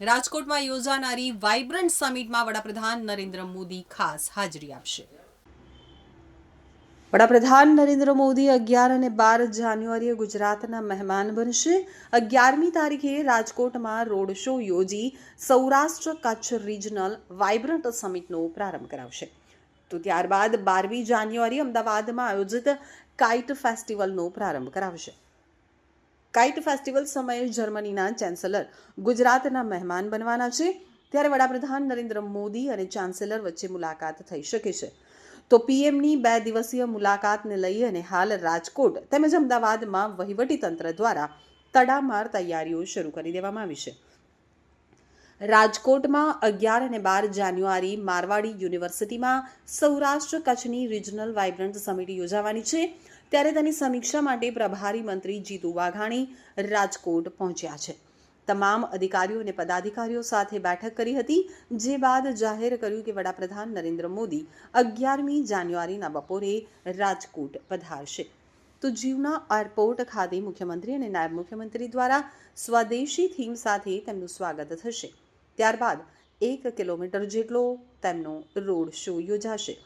રાજકોટમાં યોજાનારી વાઇબ્રન્ટ સમિટમાં વડાપ્રધાન નરેન્દ્ર મોદી ખાસ હાજરી આપશે. વડાપ્રધાન નરેન્દ્ર મોદી અગિયાર અને બાર જાન્યુઆરીએ ગુજરાતના મહેમાન બનશે. અગિયારમી તારીખે રાજકોટમાં રોડ શો યોજી સૌરાષ્ટ્ર કચ્છ રિજનલ વાઇબ્રન્ટ સમિટનો પ્રારંભ કરાવશે. તો ત્યારબાદ બારમી જાન્યુઆરી અમદાવાદમાં આયોજિત કાઇટ ફેસ્ટિવલનો પ્રારંભ કરાવશે. કાઇટ ફેસ્ટિવલ સમયે જર્મનીના ચાન્સેલર ગુજરાતના મહેમાન બનવાના છે. ત્યારે વડાપ્રધાન નરેન્દ્ર મોદી અને ચાન્સેલર વચ્ચે મુલાકાત થઈ શકે છે. તો પીએમની બે દિવસીય મુલાકાતને લઈ અને હાલ રાજકોટ તેમજ અમદાવાદમાં વહીવટીતંત્ર દ્વારા તડામાર તૈયારીઓ શરૂ કરી દેવામાં આવી છે. રાજકોટમાં અગિયાર અને બાર જાન્યુઆરી મારવાડી યુનિવર્સિટીમાં સૌરાષ્ટ્ર કચ્છની રિજનલ વાઇબ્રન્ટ સમિટ યોજાવાની છે. ત્યારે તેની સમીક્ષા માટે પ્રભારી મંત્રી જીતુ વાઘાણી રાજકોટ પહોંચ્યા છે. તમામ અધિકારીઓ અને પદાધિકારીઓ સાથે બેઠક કરી હતી, જે બાદ જાહેર કર્યું કે વડાપ્રધાન નરેન્દ્ર મોદી અગિયારમી જાન્યુઆરીના બપોરે રાજકોટ પધારશે. તો જીવના એરપોર્ટ ખાતે મુખ્યમંત્રી અને નાયબ મુખ્યમંત્રી દ્વારા સ્વદેશી થીમ સાથે તેમનું સ્વાગત થશે. ત્યારબાદ એક કિલોમીટર જેટલો તેમનો રોડ શો યોજાશે.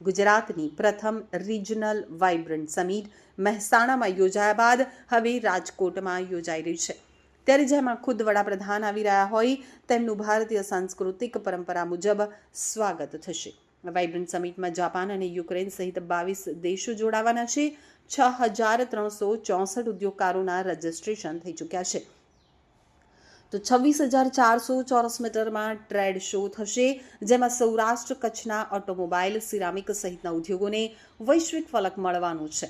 ગુજરાતની પ્રથમ રિજનલ વાઇબ્રન્ટ સમિટ મહેસાણામાં યોજાયા બાદ હવે રાજકોટમાં યોજાઈ રહી છે. ત્યારે જેમાં ખુદ વડાપ્રધાન આવી રહ્યા હોય, તેમનું ભારતીય સાંસ્કૃતિક પરંપરા મુજબ સ્વાગત થશે. વાઇબ્રન્ટ સમિટમાં જાપાન અને યુક્રેન સહિત બાવીસ દેશો જોડાવાના છે. છ હજાર ત્રણસો ચોસઠ ઉદ્યોગકારોના રજિસ્ટ્રેશન થઈ ચૂક્યા છે. તો છવ્વીસ હજાર ચારસો ચોરસ મીટરમાં ટ્રેડ શો થશે, જેમાં સૌરાષ્ટ્ર કચ્છના ઓટોમોબાઈલ સિરામિક સહિતના ઉદ્યોગોને વૈશ્વિક ફલક મળવાનું છે.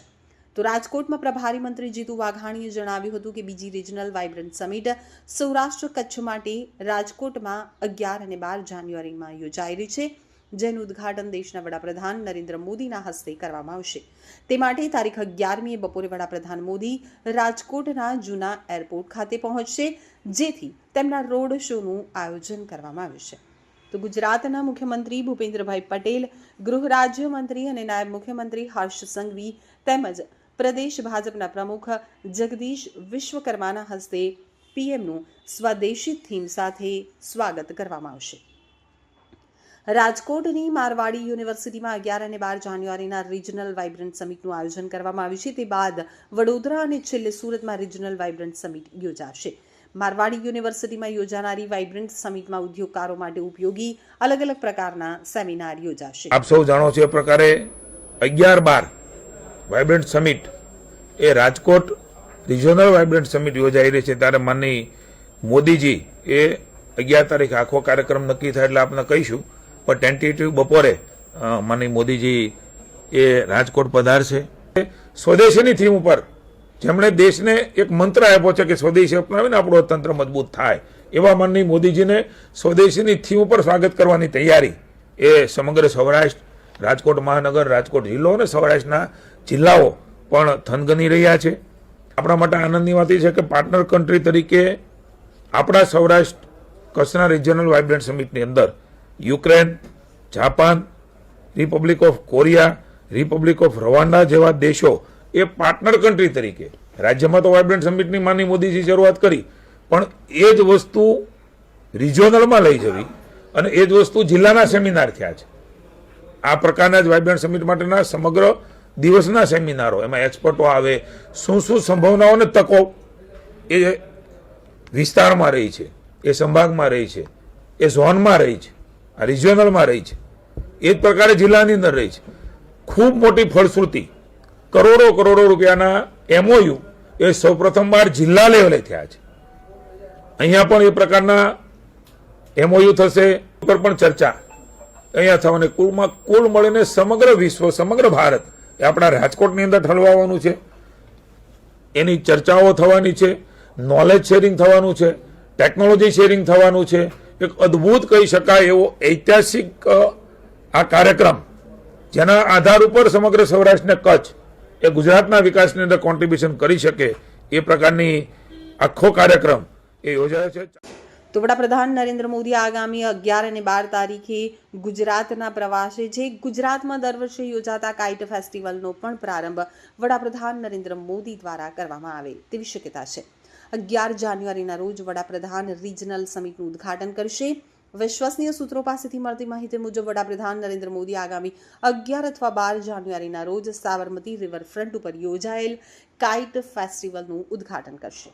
તો રાજકોટમાં પ્રભારી મંત્રી જીતુ વાઘાણીએ જણાવ્યું હતું કે બીજી regional vibrant summit Saurashtra Kutch માટે રાજકોટમાં અગિયાર અને બાર જાન્યુઆરીમાં યોજાઈ રહી છે. જેનું ઉદ્ઘાટન દેશના વડાપ્રધાન નરેન્દ્ર મોદીના હસ્તે કરવામાં આવશે. તે માટે તારીખ અગિયારમીએ બપોરે વડાપ્રધાન મોદી રાજકોટના જૂના એરપોર્ટ ખાતે પહોંચશે, જેથી તેમના રોડ શોનું આયોજન કરવામાં આવ્યું છે. તો ગુજરાતના મુખ્યમંત્રી ભૂપેન્દ્રભાઈ પટેલ, ગૃહ રાજ્યમંત્રી અને નાયબ મુખ્યમંત્રી હર્ષ સંઘવી તેમજ પ્રદેશ ભાજપના પ્રમુખ જગદીશ વિશ્વકર્માના હસ્તે પીએમનું સ્વદેશી થીમ સાથે સ્વાગત કરવામાં આવશે. રાજકોટની મારવાડી યુનિવર્સિટીમાં અગિયાર અને બાર જાન્યુઆરીના રિજનલ વાઇબ્રન્ટ સમિટનું આયોજન કરવામાં આવ્યું છે. તે બાદ વડોદરા અને છેલ્લે સુરતમાં રિજનલ વાઇબ્રન્ટ સમિટ યોજાશે. મારવાડી યુનિવર્સિટીમાં યોજાનારી વાઇબ્રન્ટ સમિટમાં ઉદ્યોગકારો માટે ઉપયોગી અલગ અલગ પ્રકારના સેમિનાર યોજાશે. આપ સૌ જાણો છો એ પ્રકારે અગિયાર બાર વાઇબ્રન્ટ સમિટ એ રાજકોટ રિજનલ વાઇબ્રન્ટ સમિટ યોજાઈ રહી છે. ત્યારે માનની મોદીજી એ અગિયાર તારીખ આખો કાર્યક્રમ નક્કી થાય એટલે આપને કહીશું પણ ટેન્ટેટિવ બપોરે માનની મોદીજી એ રાજકોટ પધારશે. સ્વદેશીની થીમ ઉપર જેમણે દેશને એક મંત્ર આપ્યો છે કે સ્વદેશી અપનાવીને આપણો તંત્ર મજબૂત થાય. એવા માનની મોદીજીને સ્વદેશીની થીમ ઉપર સ્વાગત કરવાની તૈયારી એ સમગ્ર સૌરાષ્ટ્ર, રાજકોટ મહાનગર, રાજકોટ જિલ્લો અને સૌરાષ્ટ્રના જિલ્લાઓ પણ થનગની રહ્યા છે. આપણા માટે આનંદની વાત એ છે કે પાર્ટનર કન્ટ્રી તરીકે આપણા સૌરાષ્ટ્ર કચ્છના રિજનલ વાઇબ્રન્ટ સમિટની અંદર Ukraine, Japan, Republic of Korea, Republic of Rwanda જેવા દેશો એ પાર્ટનર કન્ટ્રી તરીકે. રાજ્યમાં તો વાઇબ્રન્ટ સમિટની માની મોદીજી શરૂઆત કરી, પણ એ જ વસ્તુ રિજિયોનલમાં લઈ જવી અને એ જ વસ્તુ જિલ્લાના સેમિનાર થયા છે. આ પ્રકારના જ વાઇબ્રન્ટ સમિટ માટેના સમગ્ર દિવસના સેમિનારો, એમાં એક્સપર્ટો આવે, શું શું સંભાવનાઓ અને તકો એ વિસ્તારમાં રહી છે, એ સંભાગમાં રહી છે, એ ઝોનમાં રહી છે. આ રિજિયોનલમાં રહી છે. એ જ પ્રકારે જિલ્લાની અંદર રહી છે. ખૂબ મોટી ફળશ્રુતિ. કરોડો કરોડો રૂપિયાના એમઓયુ એ સૌપ્રથમવાર જિલ્લા લેવલે થયા છે. અહીંયા પણ એ પ્રકારના એમઓયુ થશે. ઉપર પણ ચર્ચા. અહીંયા થવાની કુલમાં કુલ મળીને સમગ્ર વિશ્વ, સમગ્ર ભારત એ આપણા રાજકોટની અંદર ઠલવાવાનું છે. એની ચર્ચાઓ થવાની છે. નોલેજ શેરિંગ થવાનું છે. ટેકનોલોજી શેરિંગ થવાનું છે. એક અદ્ભુત કહી શકાય એવો ઐતિહાસિક આ કાર્યક્રમ, જેના આધાર ઉપર સમગ્ર સૌરાષ્ટ્રને કચ્છ, એ ગુજરાતના વિકાસની અંદર કોન્ટ્રીબ્યુશન કરી શકે એ પ્રકારની આખો કાર્યક્રમ એ યોજાયો છે. તો વડાપ્રધાન નરેન્દ્ર મોદી આગામી અગિયાર અને બાર તારીખે ગુજરાતના પ્રવાસે છે. ગુજરાતમાં દર વર્ષે યોજાતા કાઇટ ફેસ્ટિવલનો પણ પ્રારંભ વડાપ્રધાન નરેન્દ્ર મોદી દ્વારા કરવામાં આવે તેવી શક્યતા છે. અગિયાર જાન્યુઆરીના રોજ વડાપ્રધાન રિજનલ સમિટનું ઉદ્ઘાટન કરશે. વિશ્વસનીય સૂત્રો પાસેથી મળતી માહિતી મુજબ વડાપ્રધાન નરેન્દ્ર મોદી આગામી અગિયાર અથવા બાર જાન્યુઆરીના રોજ સાબરમતી રિવરફ્રન્ટ ઉપર યોજાયેલ કાઇટ ફેસ્ટિવલનું ઉદ્ઘાટન કરશે.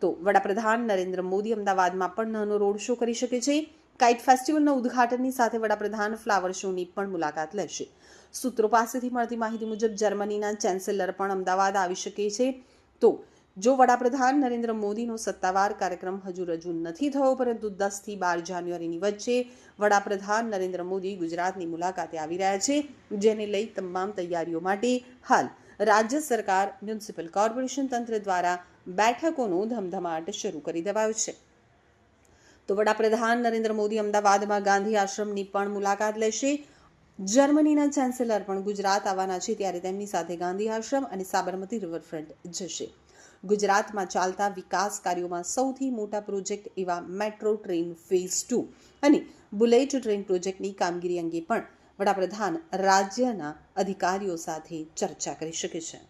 તો વડાપ્રધાન નરેન્દ્ર મોદી અમદાવાદમાં પણ નાનો રોડ શો કરી શકે છે. કાઇટ ફેસ્ટિવલના ઉદ્ઘાટનની સાથે વડાપ્રધાન ફ્લાવર શોની પણ મુલાકાત લેશે. સૂત્રો પાસેથી મળતી માહિતી મુજબ જર્મનીના ચાન્સેલર પણ અમદાવાદ આવી શકે છે. તો જો વડાપ્રધાન નરેન્દ્ર મોદીનો સત્તાવાર કાર્યક્રમ હજુ રજૂ નથી થયો, પરંતુ દસથી બાર જાન્યુઆરીની વચ્ચે વડાપ્રધાન નરેન્દ્ર મોદી ગુજરાતની મુલાકાતે આવી રહ્યા છે, જેને લઈ તમામ તૈયારીઓ માટે હાલ રાજ્ય સરકાર, મ્યુનિસિપલ કોર્પોરેશન તંત્ર દ્વારા બેઠકોનો ધમધમાટ શરૂ કરી દેવાયો છે. તો વડાપ્રધાન નરેન્દ્ર મોદી અમદાવાદમાં ગાંધી આશ્રમની પણ મુલાકાત લેશે. જર્મનીના ચાન્સેલર પણ ગુજરાત આવવાના છે, ત્યારે તેમની સાથે ગાંધી આશ્રમ અને સાબરમતી રિવરફ્રન્ટ જશે. ગુજરાતમાં ચાલતા વિકાસ કાર્યોમાં સૌથી મોટા પ્રોજેક્ટ એવા મેટ્રો ટ્રેન ફેઝ ટુ અને બુલેટ ટ્રેન પ્રોજેક્ટની કામગીરી અંગે પણ વડાપ્રધાન રાજ્યના અધિકારીઓ સાથે ચર્ચા કરી શકે છે.